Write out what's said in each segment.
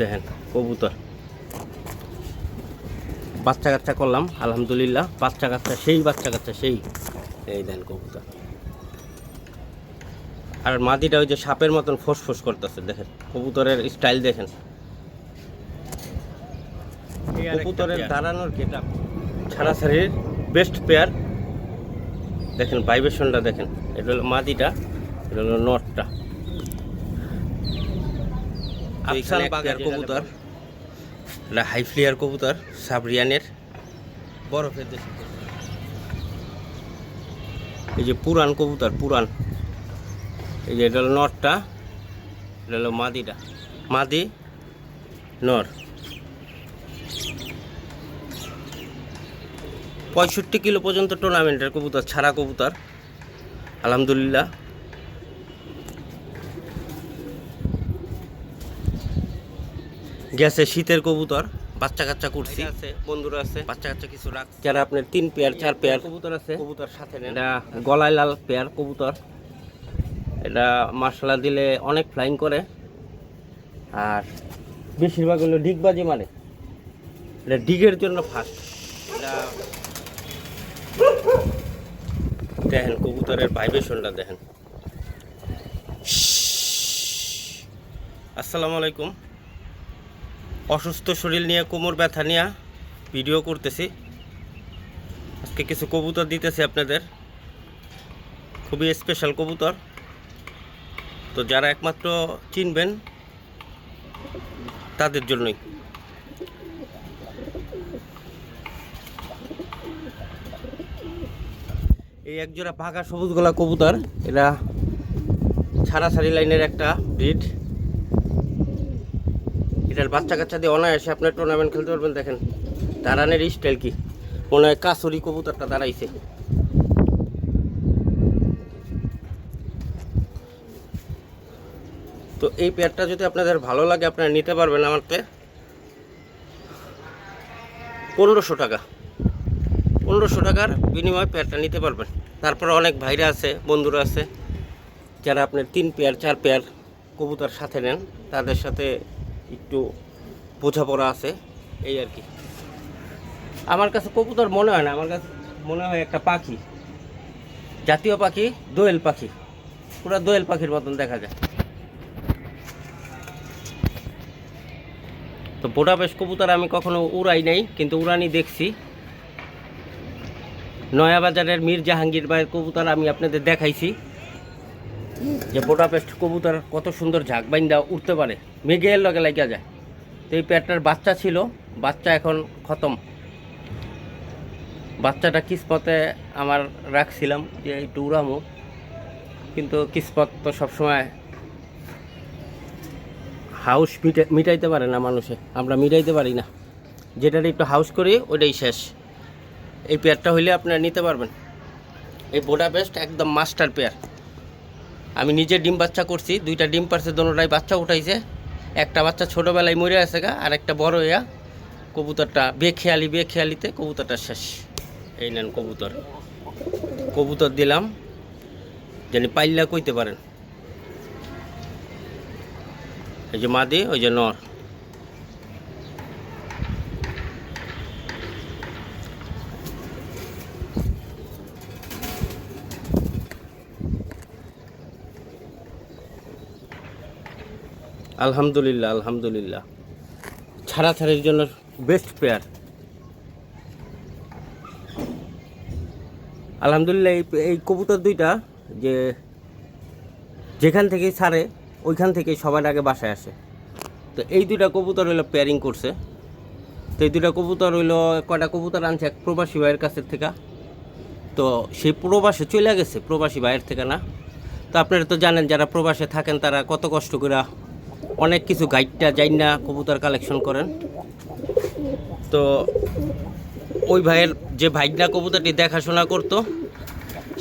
দেখেন কবুতর। বাচ্চা কাচ্চা করলাম আলহামদুলিল্লাহ বাচ্চা কাচ্চা সেই বাচ্চা কাচ্চা সেই। এই দেন কবুতর। আর মাদিটা ওই যে সাপের মতন ফোঁস করতেছে দেখেন কবুতরের স্টাইল দেখেন। কবুতরের দাঁড়ানোর গেটা ছাড়াছাড়ির বেস্ট পেয়ার দেখেন ভাইব্রেশনটা দেখেন এটা হলো মাদিটা এটা হলো নটটা বাগার কবুতর। এটা হাই ফ্লিয়ার কবুতর সাবরিয়ানের বরফের দেশে এই যে পুরান কবুতর পুরান। এই যে এটা হলো নরটা এটা হলো মাদিটা। মাদি নর। পঁয়ষট্টি কিলো পর্যন্ত টুর্নামেন্টের কবুতর ছাড়া কবুতর। আলহামদুলিল্লাহ। গেছে শীতের কবুতর বাচ্চা কাচ্চা করছি বন্ধুরা আছে। বাচ্চা কাচ্চা কিছু রাখ যারা আপনার তিন পেয়ার চার পেয়ার কবুতর আছে। কবুতর সাথে নেন। এটা গলায় লাল পেয়ার কবুতর। এটা মার্শালা দিলে অনেক ফ্লাইং করে। আর বেশিরভাগ হলো ডিগবাজি মানে। এটা ডিগের জন্য ফার্স্ট এটা দেখেন কবুতরের ভাইব্রেশনটা দেখেন। আসসালামু আলাইকুম। অসুস্থ শরীর নিয়ে, কোমর ব্যথা নিয়ে ভিডিও করতেছি। আজকে কিছু কবুতর দিতেছি আপনাদের। খুবই স্পেশাল কবুতর। তো যারা একমাত্র চিনবেন, তাদের জন্যই। এই একজোড়া পাকা সবুজ গলা কবুতর এটা ছাড়াছাড়ি লাইনের একটা ব্রিড। এটার বাচ্চা কাচ্চা দিয়ে অনায়াসে আপনার টুর্নামেন্ট খেলতে পারবেন, দেখেন। দাঁড়ানের স্টাইল কি? মনে হয় কাসুরি কবুতরটা দাঁড়াইছে। তো এই পেয়ারটা যদি আপনাদের ভালো লাগে, আপনারা নিতে পারবেন আমার আমারতে পনেরোশো টাকা। পনেরোশো টাকার বিনিময়ে পেয়ারটা নিতে পারবেন। তারপরে অনেক ভাইরা আছে, বন্ধুরা আছে, যারা আপনার তিন পেয়ার চার পেয়ার কবুতর সাথে নেন, তাদের সাথে একটু বোঝাপড়া আছে, এই আর কি। আমার কাছে কবুতর মনে হয় না, আমার কাছে মনে হয় একটা পাখি, জাতীয় পাখি, দোয়েল পাখি, পুরো দোয়েল পাখির মতন দেখা যায়। তো বোটাবেশ কবুতর আমি কখনো উড়াই নাই, কিন্তু উড়ানি দেখছি। নয়াবাজারের মীর জাহাঙ্গীর ভাইয়ের কবুতর আমি আপনাদের দেখাইছি। যে বোটাপেস্ট কবুতর কত সুন্দর ঝাঁক বাইন্দা উঠতে পারে। মেঘের লগে লাগিয়া যায়। তো এই পেটটার বাচ্চা ছিল, বাচ্চা এখন খতম। বাচ্চাটা কিসমতে আমার রাখছিলাম যে একটু উড়ামো কিন্তু কিসমত তো সবসময় হাউস মিটে, মিটাইতে পারে না মানুষে। আমরা মিটাইতে পারি না। যেটার একটু হাউস করি, ওইটাই শেষ। এই পেয়ারটা হইলে আপনারা নিতে পারবেন। এই বোডা বেস্ট একদম মাস্টার পেয়ার। আমি নিজে ডিম বাচ্চা করছি, দুইটা ডিম পারছে, দোনোটাই বাচ্চা উঠাইছে। একটা বাচ্চা ছোটোবেলায় মরে আছে গা, আর একটা বড় ইয়া কবুতরটা বেখেয়ালি, বেখেয়ালিতে কবুতরটা শেষ। এই নেন কবুতর। কবুতর দিলাম, জানি পাইল্লা কইতে পারেন। এই যে মাদি, ওই যে নর। আলহামদুলিল্লাহ আলহামদুলিল্লাহ। ছাড়াছাড়ির জন্য বেস্ট প্লেয়ার আলহামদুলিল্লাহ, এই এই কবুতর দুইটা যে যেখান থেকেই ছাড়ে, ওইখান থেকেই সবার আগে বাসায় আসে। তো এই দুইটা কবুতর হইল পেয়ারিং করছে। তো এই দুইটা কবুতর হইল কয়টা কবুতর আনছে এক প্রবাসী ভাইয়ের কাছের থেকে। তো সেই প্রবাসে চলে গেছে, প্রবাসী ভাইয়ের থেকে না। তো আপনারা তো জানেন, যারা প্রবাসে থাকেন, তারা কত কষ্ট করে অনেক কিছু গাইডটা যাই না কবুতর কালেকশন করেন। তো ওই ভাইয়ের যে ভাইগনা কবুতরটি দেখাশোনা করতো,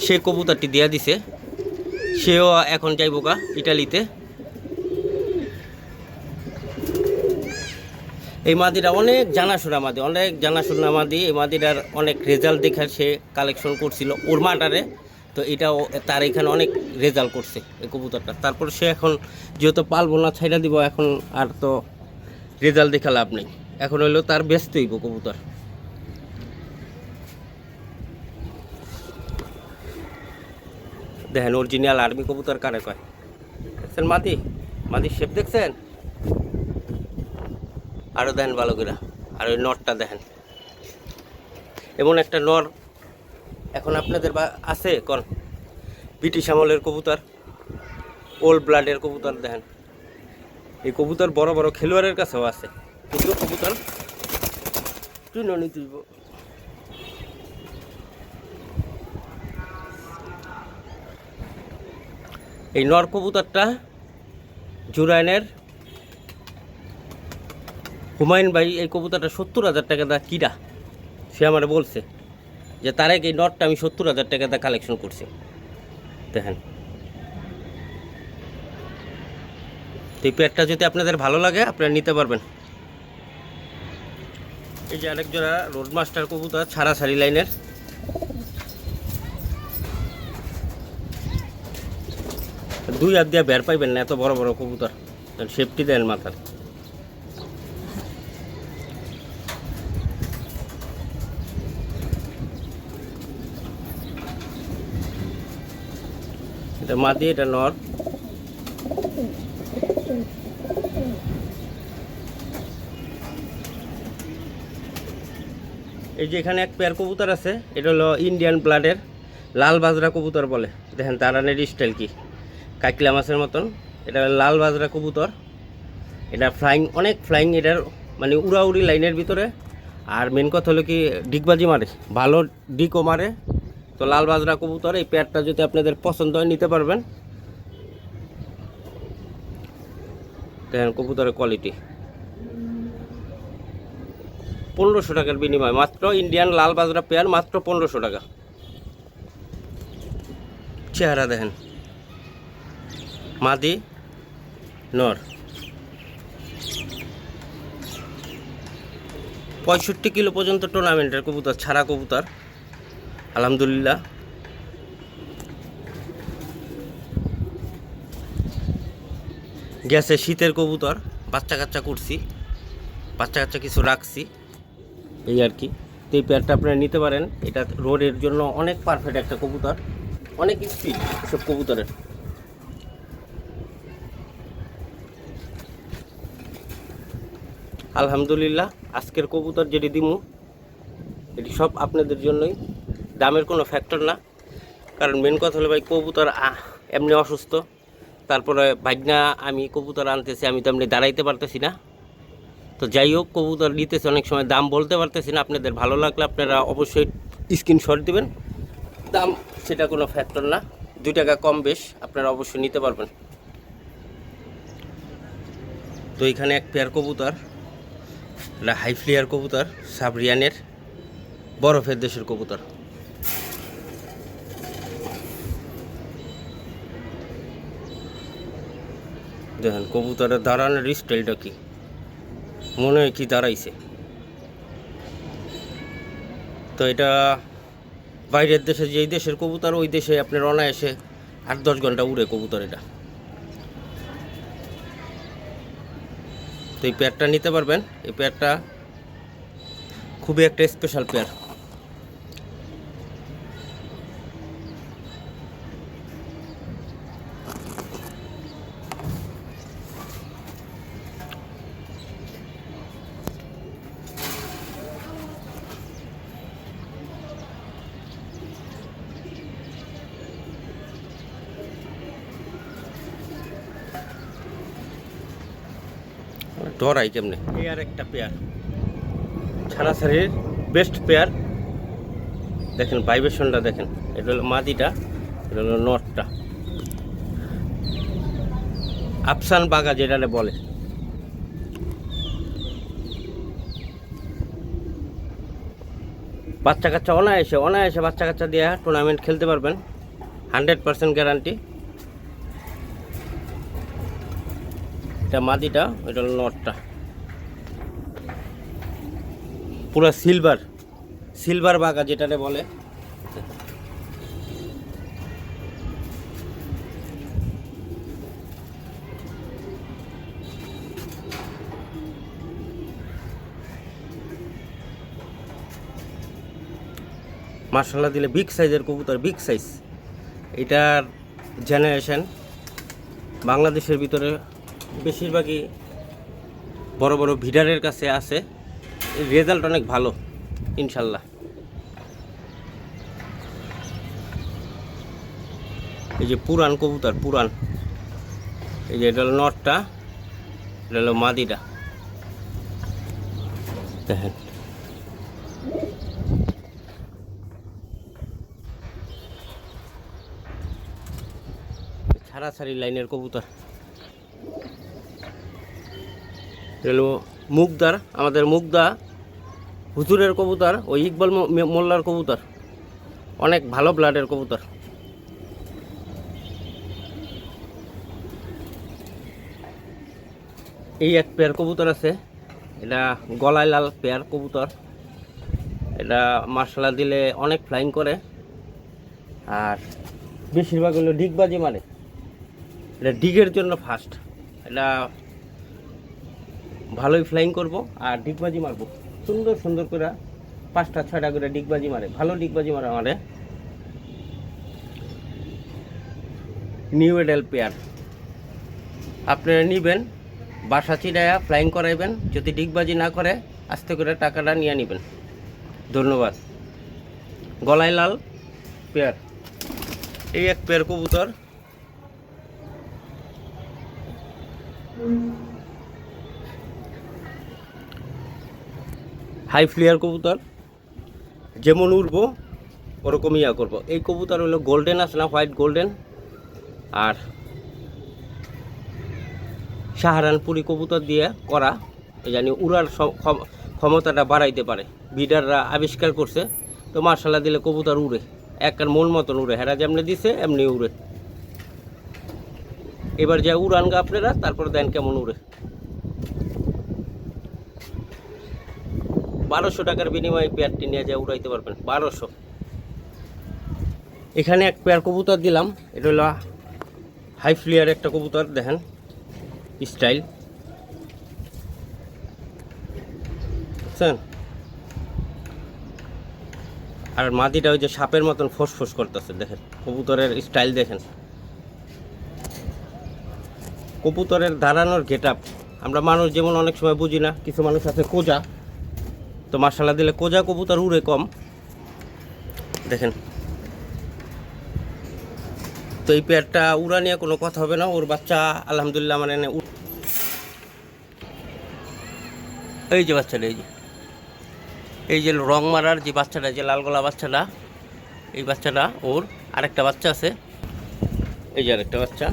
সে কবুতরটি দিয়া দিছে। সেও এখন যাইব গা ইটালিতে। এই মাদিরা অনেক জানাশোনা মাদি, অনেক জানাশোনা মাদি। এই মাদিরার অনেক রেজাল্ট দেখে সে কালেকশন করছিল ওর মাটারে। তো এটাও, তার এখানে অনেক রেজাল্ট করছে, এই কবুতরটা। তারপর সে এখন যেহেতু পালবো না, ছাইড়া দিব, এখন আর তো রেজাল্ট দেখা লাভ নেই। এখন হইল তার ব্যস্ত হইব কবুতর। দেখেন অরিজিনাল আর্মি কবুতর কারে কয়? দেখছেন মাদি? মাদির শেপ দেখছেন? আরও দেখেন ভালো করে। আর ওই নটটা দেখেন। এমন একটা নর এখন আপনাদের বা আছে, কোন? ব্রিটিশ আমলের কবুতর ওল্ড ব্লাডের কবুতর দেখেন। এই কবুতর বড় বড় খেলোয়াড়ের কাছেও আছে। কিন্তু কবুতর। তুই ননি এই নর কবুতরটা জুরাইনের হুমায়ুন ভাই, এই কবুতরটা সত্তর হাজার টাকা দা কিরা সে আমার বলছে। যে তার আগে এই নটটা আমি সত্তর হাজার টাকা দা কালেকশন করছি। দেখেন। এই পেয়ারটা যদি আপনাদের ভালো লাগে, আপনারা নিতে পারবেন। এই যে আরেক জোড়া রোড মাস্টার কবুতর ছাড়া সারি লাইনের। দুই হাত দিয়ে বের পাইবেন না, এত বড় বড় কবুতর। সেফটি দেন মাথার। এটা মাদি, এটা নর। এই যে এখানে এক পেয়ার কবুতর আছে, এটা হলো ইন্ডিয়ান ব্লাডের লাল বাজরা কবুতর বলে। দেখেন তারানের স্টাইল কি, কাকলা মাছের মতন। এটা লাল বাজরা কবুতর। এটা ফ্লাইং অনেক ফ্লাইং এটার মানে উড়াউড়ি লাইনের ভিতরে। আর মেন কথা হলো কি, ডিগবাজি মারে, ভালো ডিকও মারে। তো লাল বাজরা কবুতর, এই পেয়ারটা যদি আপনাদের পছন্দ হয় নিতে পারবেন। দেখেন কবুতরের কোয়ালিটি পনেরোশো টাকার বিনিময়, মাত্র ইন্ডিয়ান লাল বাজরা পেয়ার মাত্র পনেরোশো টাকা। চেহারা দেখেন। মাদি, নর। পঁয়ষট্টি কিলো পর্যন্ত টুর্নামেন্টের কবুতর, ছাড়া কবুতর। আলহামদুলিল্লাহ। গেছে শীতের কবুতর, বাচ্চা কাচ্চা করছি, বাচ্চা কাচ্চা কিছু রাখছি। এই আর কি তো এই পেয়ারটা আপনারা নিতে পারেন, এটা রোডের জন্য অনেক পারফেক্ট একটা কবুতর, অনেক স্পিড সব কবুতরের। আলহামদুলিল্লাহ, আজকের কবুতর যেটি দিমু, এটি সব আপনাদের জন্যই। দামের কোনো ফ্যাক্টর না। কারণ মেন কথা হলো ভাই, কবুতর এমনি অসুস্থ। তারপরে ভাগনা আমি কবুতর আনতেছি, আমি তো এমনি দাঁড়াইতে পারতেছি না। তো যাই হোক, কবুতর নিতেছে, অনেক সময় দাম বলতে পারতেছি না। আপনাদের ভালো লাগলে আপনারা অবশ্যই স্ক্রিনশট দিবেন। দাম সেটা কোনো ফ্যাক্টর না। দুই টাকা কম বেশ, আপনারা অবশ্যই নিতে পারবেন। তো এখানে এক পেয়ার কবুতর, এটা হাই ফ্লিয়ার কবুতর, সাবরিয়ানের, বরফের দেশের কবুতর। দেখেন, কবুতরের দাঁড়ানোর স্টাইলটা কি? মনে হয় কি দাঁড়াইছে। তো এটা বাইরের দেশে, যেই দেশের কবুতর, ওই দেশে আপনার অনায়াসে আট দশ ঘণ্টা উড়ে কবুতর এটা। তো এই পেয়ারটা নিতে পারবেন। এই পেয়ারটা খুবই একটা স্পেশাল পেয়ার ডরাই কেমনে? এই আর একটা পেয়ার ছাড়াছাড়ির বেস্ট পেয়ার দেখেন ভাইব্রেশনটা দেখেন। এটা হলো মাদিটা এটা হলো নটটা আফসান বাগা যেটা বলে। বাচ্চা কাচ্চা অনায়াসে অনায়াসে বাচ্চা কাচ্চা দিয়ে টুর্নামেন্ট খেলতে পারবেন। হান্ড্রেড পার্সেন্ট গ্যারান্টি এটা মাদিটা ওইটা নটটা। পুরো সিলভার সিলভার বাঘা যেটাকে বলে। মার্শাল্লাহ দিলে বিগ সাইজের কবুতর বিগ সাইজ এটার জেনারেশন বাংলাদেশের ভিতরে বেশিরভাগই বড় বড় ভিডারের কাছে আছে। রেজাল্ট অনেক ভালো, ইনশাল্লাহ। এই যে পুরান কবুতর, পুরান। এই যে এটা হলো নটটা, এটা হলো মাদিটা। দেখেন। ছাড়াছাড়ি লাইনের কবুতর। এটা হলো মুগদার, আমাদের মুগদা, হুজুরের কবুতর ওই ইকবাল মোল্লার কবুতর। অনেক ভালো ব্লাডের কবুতর। এই এক পেয়ার কবুতর আছে। এটা গলায় লাল পেয়ার কবুতর। এটা মার্শালা দিলে অনেক ফ্লাইং করে। আর বেশিরভাগ হলো ডিগবাজি মারে। এটা ডিগের জন্য ফার্স্ট এটা ভালোই ফ্লাইং করব আর ডিগবাজি মারবো। সুন্দর সুন্দর করে পাঁচটা, ছয়টা করে ডিগবাজি মারে। ভালো ডিগবাজি মারে মারে নিউ এডেল পেয়ার আপনারা নিবেন, বাসা চিরায়া ফ্লাইং করাইবেন। যদি ডিগবাজি না করে, আস্তে করে টাকাটা নিয়ে নেবেন। ধন্যবাদ। গলায় লাল পেয়ার এই এক পেয়ার কবুতর। হাই ফ্লেয়ার কবুতর। যেমন উড়বো ওরকম ইয়া করব। এই কবুতর হলো গোল্ডেন আছে না হোয়াইট গোল্ডেন আর সাহারানপুরি কবুতর দিয়ে করা জানি উড়ার ক্ষমতাটা বাড়াইতে পারে। বিডাররা আবিষ্কার করছে, তো মার্শাল্লাহ দিলে কবুতর উড়ে। একটার মন মতন উড়ে, হেরা যেমনি দিছে, এমনি উড়ে। এবার যা উড়ান গা আপনারা, তারপর দেন কেমন উড়ে। বারোশো টাকার বিনিময়ে পেয়ারটি নিয়ে যা উড়াইতে পারবেন, বারোশো। এখানে এক পেয়ার কবুতর দিলাম, এটা হলো হাই ফ্লিয়ার একটা কবুতর, দেখেন, স্টাইল। বুঝছেন? আর মাটিটা ওই যে সাপের মতন ফোসফোস করতেছে, দেখেন, কবুতরের স্টাইল দেখেন। কবুতরের দাঁড়ানোর গেট আমরা মানুষ যেমন অনেক সময় বুঝি না, কিছু মানুষ আছে কোজা তো মার্শাল্লা দিলে কোজা কবুতর উড়ে কম। দেখেন। তো এই পেয়ারটা উড়া নিয়ে কোনো কথা হবে না, ওর বাচ্চা আলহামদুলিল্লাহ মানে এই যে বাচ্চাটা, এই যে। এই যে রং মারার যে বাচ্চাটা, যে লাল গলা বাচ্চাটা, এই বাচ্চাটা ওর আরেকটা বাচ্চা আছে। এই যে আরেকটা বাচ্চা।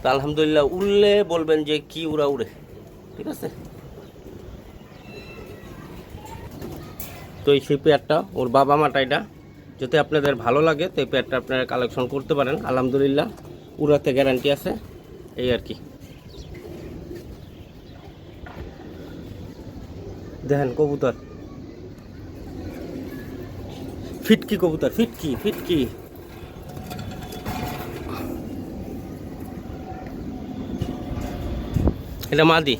তো আলহামদুলিল্লাহ উড়লে বলবেন যে কি উড়া উড়ে। ঠিক আছে? তো এই সেই পেয়ারটা, ওর বাবা মাটা এটা। যদি আপনাদের ভালো লাগে, তো এই পেয়ারটা আপনারা কালেকশন করতে পারেন। আলহামদুলিল্লাহ উড়াতে গ্যারান্টি আছে। এই আর কি। দেখেন কবুতর। ফিটকি কবুতর, ফিটকি ফিটকি। এটা মাদি।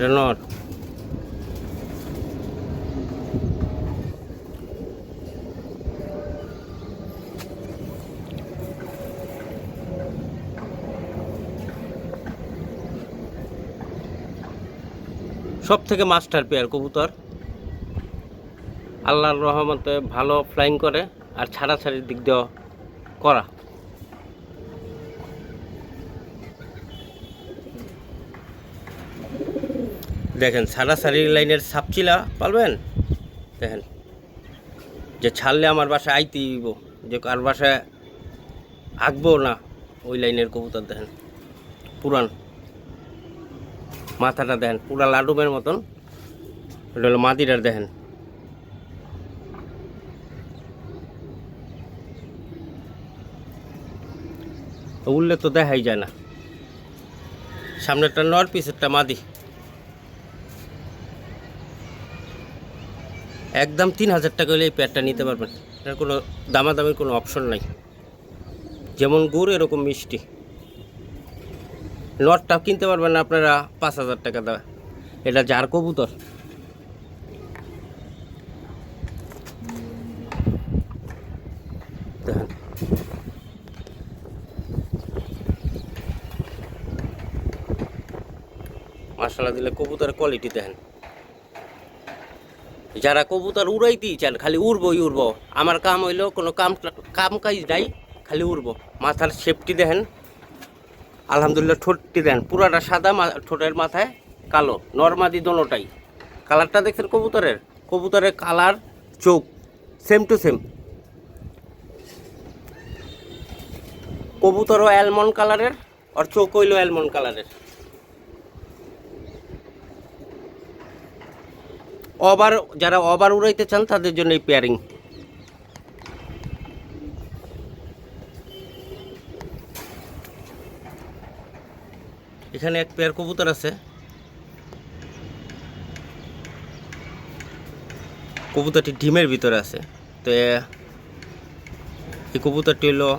এটা সব থেকে মাস্টার পেয়ার কবুতর। আল্লাহর রহমতে ভালো ফ্লাইং করে আর ছাড়াছাড়ির দিক দিয়েও করা। দেখেন সারা সারি লাইনের সাপচিলা পারবেন? দেখেন, যে ছাড়লে আমার বাসায় আইতেই হইব, যে কার বাসায় আঁকবো না, ওই লাইনের কবুতর দেখেন, পুরান। মাথাটা দেখেন, পুরা লাডুমের মতন। এটা হলো মাদিরার, দেখেন। উঠলে তো দেখাই যায় না। সামনেরটা নর, পিছেরটা মাদি। একদম তিন হাজার টাকা হলে এই প্যাডটা নিতে পারবেন। এটার কোনো দামাদামির কোনো অপশন নাই। যেমন গুড়, এরকম মিষ্টি। নটটা কিনতে পারবেন আপনারা পাঁচ হাজার টাকা দেওয়া এটা যার কবুতর। মাসালা দিলে কবুতরের কোয়ালিটি দেখেন। যারা কবুতর উড়াইতেই চান খালি উড়বই উড়বো। আমার কাম হইল কোনো কাম কাম কাজ নাই, খালি উড়বো। মাথার সেফটি দেখেন। আলহামদুলিল্লাহ ঠোঁটটি দেন। পুরাটা সাদা ঠোঁটের মাথায় কালো। নর্মাদি দোনোটাই। কালারটা দেখছেন কবুতরের? কবুতরের কালার চোখ। সেম টু সেম কবুতরও অ্যালমন্ড কালারের আর চোখ হইল অ্যালমন্ড কালারের ওভার, যারা ওভার উড়াইতে চান, তাদের জন্য এই পেয়ারিং এখানে এক পেয়ার কবুতর আছে। কবুতরটি ডিমের ভিতরে আছে। তো, এই কবুতরটি হলো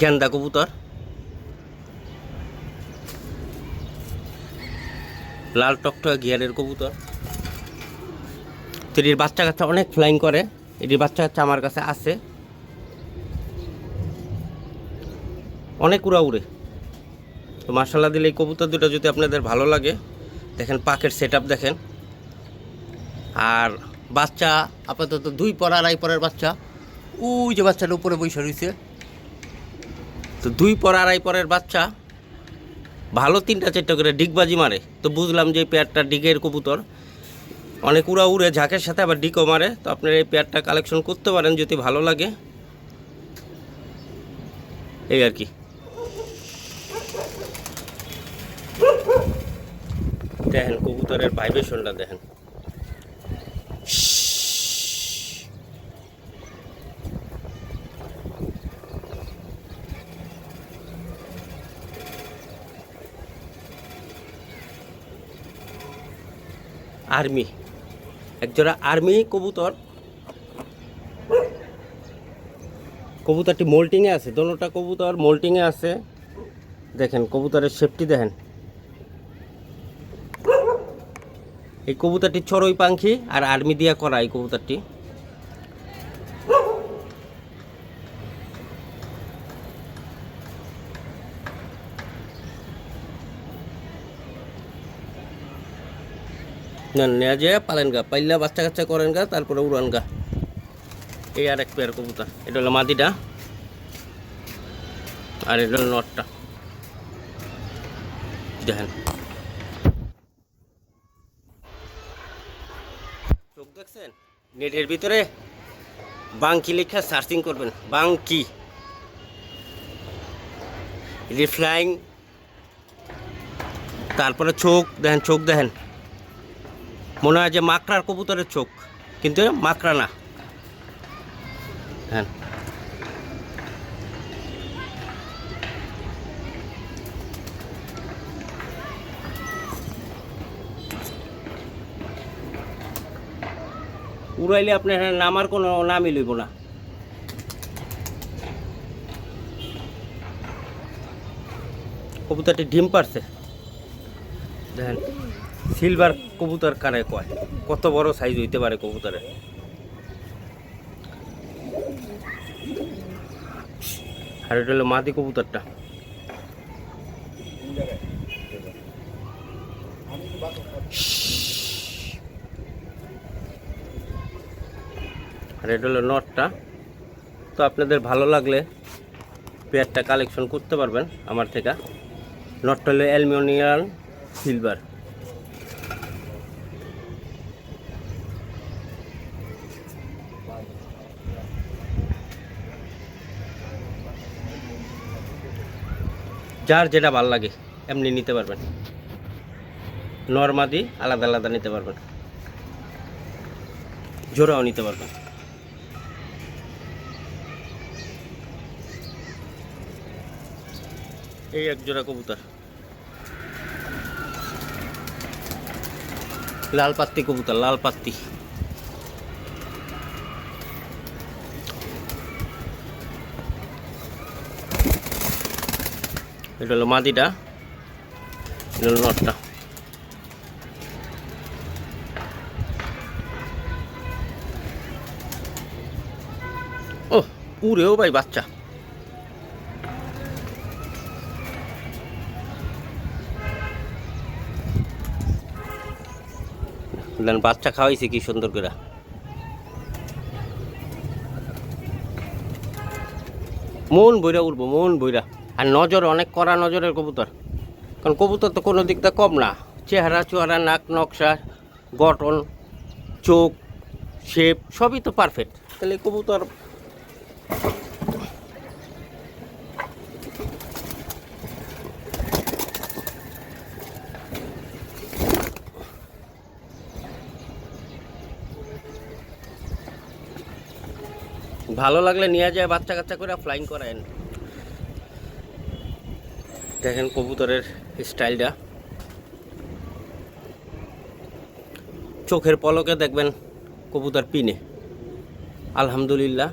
গেন্দা কবুতর। লাল টকটক গিয়ারের কবুতর। তো এটির বাচ্চা কাচ্চা অনেক ফ্লাইং করে। এটির বাচ্চা কাচ্চা আমার কাছে আছে। অনেক উড়া উড়ে। তো মার্শাল্লাহ দিলে এই কবুতর দুটো যদি আপনাদের ভালো লাগে, দেখেন পাকের সেট দেখেন। আর বাচ্চা, আপাতত দুই পর আড়াই পরের বাচ্চা। ওই যে বাচ্চাটা উপরে বসে রয়েছে। তো দুই পর আড়াই পরের বাচ্চা। ভালো তিনটা, চারটা করে ডিগবাজি মারে। তো বুঝলাম যে পেয়ারটা ডিগের কবুতর। অনেক উড়া উড়ে ঝাঁকের সাথে আবার ডিকও মারে। তো আপনারা এই পেয়ারটা কালেকশন করতে পারেন যদি ভালো লাগে। এই আর কি। দেখেন কবুতরের ভাইব্রেশনটা দেখেন। আর্মি। একজোড়া আর্মি কবুতর। কবুতরটি মোল্টিংয়ে আছে, দোনোটা কবুতর মোল্টিংয়ে আছে। দেখেন, কবুতরের সেফটি দেখেন। এই কবুতরটি চড়ই পাখি আর আর্মি দিয়া করা এই কবুতরটি। না নেওয়া যায় পালেন গা, পাইলা বাচ্চা কাচ্চা করেন গা, তারপরে উড়ান গা। এই আর এক পেয়ার কবুতর, এটা হলো মাদিটা। আর এটা হলো নটটা। দেখেন। চোখ দেখছেন? নেটের ভিতরে বাংকি লেখা সার্চিং করবেন, বাংকি। রিফ্লাইং তারপরে চোখ, দেখেন চোখ দেখেন। মনে হয় যে মাকড়ার কবুতরের চোখ, কিন্তু মাকড়া না। হ্যাঁ। উড়াইলে আপনার নামার কোনো নামই লইব না। কবুতরটি ডিম পারছে। দেখেন। সিলভার কবুতর কারে কয়? কত বড় সাইজ হইতে পারে কবুতরের আর এটা হলো মাদি কবুতরটা। আর এটা হলো নটটা। তো আপনাদের ভালো লাগলে পেয়ারটা কালেকশন করতে পারবেন আমার থেকে। নটটা হলো অ্যালমিনিয়াম সিলভার। যার যেটা ভালো লাগে, এমনি নিতে পারবেন। নর্মাদি আলাদা আলাদা নিতে পারবেন। জোড়াও নিতে পারবেন। এই এক জোড়া কবুতর। লাল পাত্তি কবুতর, লাল পাত্তি। এটা হলো মাদিটা এটা হলো নটটা। ও পুরেও ভাই বাচ্চা। বাচ্চা খাওয়াইছে কি সুন্দর করে। মন বইরা উঠবো মন বইরা। আর নজর, অনেক কড়া নজরের কবুতর। কারণ কবুতর তো কোনো দিকটা কম না। চেহারা চুহারা নাক, নকশা, গঠন, চোখ, শেপ, সবই তো পারফেক্ট তাহলে কবুতর ভালো লাগলে নিয়ে যায় বাচ্চা কাচ্চা করে ফ্লাইং করায়েন দেখেন কবুতরের স্টাইলটা। চোখের পলকে দেখবেন কবুতর পিনে। আলহামদুলিল্লাহ।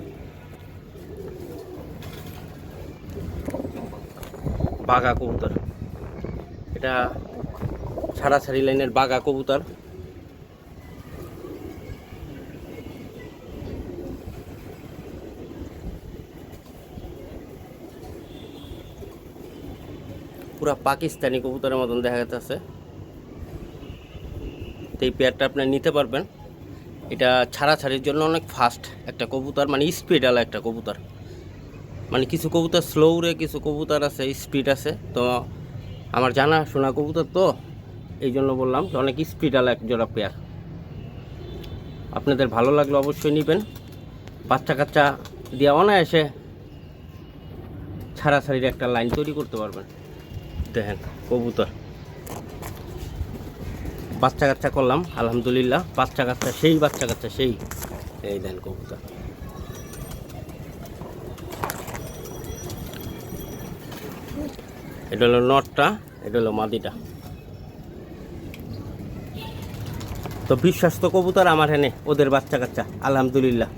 বাঘা কবুতর। এটা ছাড়াছাড়ি লাইনের বাঘা কবুতর। পুরা পাকিস্তানি কবুতরের মতন দেখা যাচ্ছে। তো এই পেয়ারটা আপনার নিতে পারবেন। এটা ছাড়াছাড়ির জন্য অনেক ফাস্ট একটা কবুতর মানে স্পিড স্পিডওয়ালা একটা কবুতর। মানে কিছু কবুতর স্লো উড়ে কিছু কবুতর আছে স্পিড আছে। তো আমার জানা শোনা কবুতর তো, এই জন্য বললাম যে অনেক স্পিড স্পিডওয়ালা এক জোড়া পেয়ার। আপনাদের ভালো লাগলে অবশ্যই নেবেন। বাচ্চা কাচ্চা দিয়ে অনায়াসে ছাড়াছাড়ির একটা লাইন তৈরি করতে পারবেন। দেখেন, কবুতর। বাচ্চা কাচ্চা করলাম, আলহামদুলিল্লাহ, বাচ্চা কাচ্চা সেই, বাচ্চা কাচ্চা সেই। এই দেন কবুতর। এটা হলো নটটা, এটা হলো মাদিটা। তো বিশ্বাস তো কবুতর আমার হেনে ওদের বাচ্চা কাচ্চা, আলহামদুলিল্লাহ।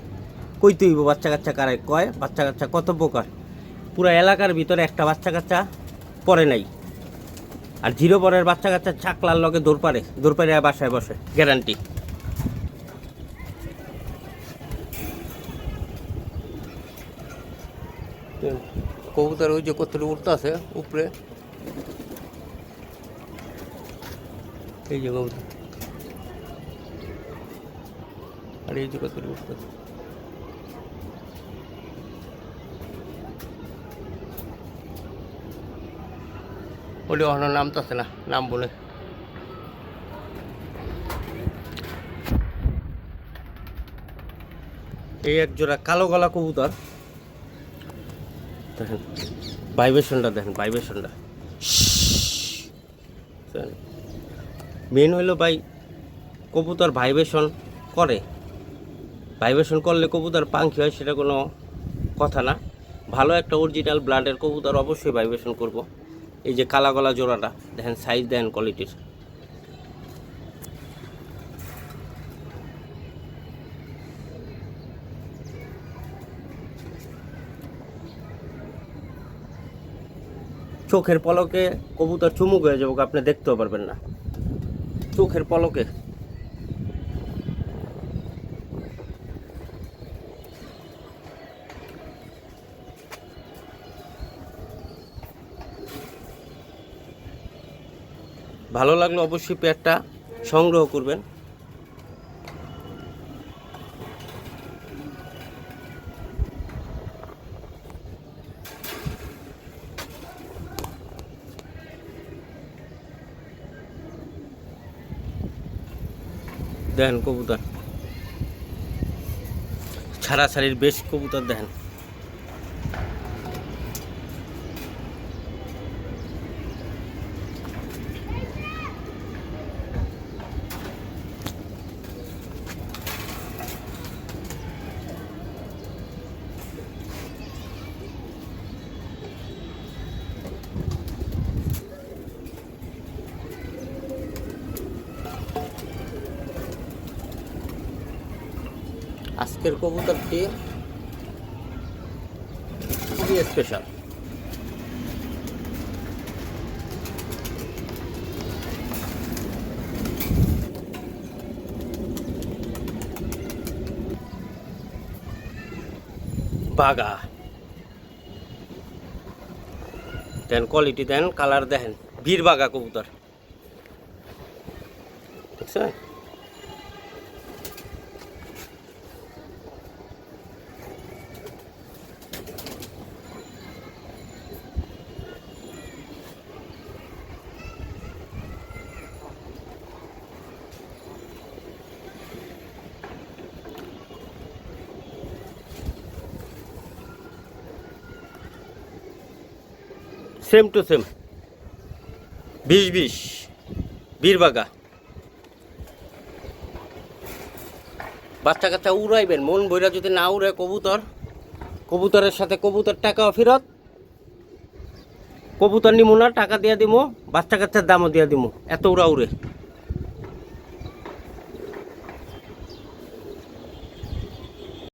কই তুইব বাচ্চা কাচ্চা কারে কয়? বাচ্চা কাচ্চা কত প্রকার? পুরো এলাকার ভিতরে একটা বাচ্চা কাচ্চা পরে নাই। আর জিরো পরের বাচ্চা কাচ্চা চাকলার লগে দৌড় পারে দৌড় পারে বাসায় বসে গ্যারান্টি কবুতর ওই যে কত উঠতে আছে উপরে? এই যে কবুতর। আর এই যে কত উঠতে আছে? ওটা ওখানে নামতেছে না, নাম বলে। এই এক জোড়া কালো গলা কবুতর। দেখেন, ভাইব্রেশনটা দেখেন, ভাইব্রেশনটা। মেন হইল ভাই কবুতর ভাইব্রেশন করে। ভাইব্রেশন করলে কবুতর পাঙ্খি হয়, সেটা কোনো কথা না। ভালো একটা অরিজিনাল ব্লাডের কবুতর অবশ্যই ভাইব্রেশন করব। এই যে কালা গলা জোড়াটা, দেখেন সাইজ দেন কোয়ালিটির চোখের পলকে কবুতর চুমুক হয়ে যাব, আপনি দেখতেও পারবেন না। চোখের পলকে। ভালো লাগলে অবশ্যই পেয়ারটা সংগ্রহ করবেন। দেখেন কবুতর। ছাড়াছাড়ির বেশ কবুতর দেখেন আজকের কবুতরটি খুবই স্পেশাল বাগা দেন কোয়ালিটি দেন কালার দেন বীর বাগা কবুতর। আছে সেম টু সেম। বিশ বিশ। বীরবাগা। বাচ্চা কাচ্চা উড়াইবেন, মন বইরা যদি না উড়ে কবুতর, কবুতরের সাথে কবুতর টাকা ফেরত। কবুতর নিমো না, টাকা দিয়ে দিমো, বাচ্চা কাচ্চার দামও দিয়ে দিমো। এত উড়া উড়ে।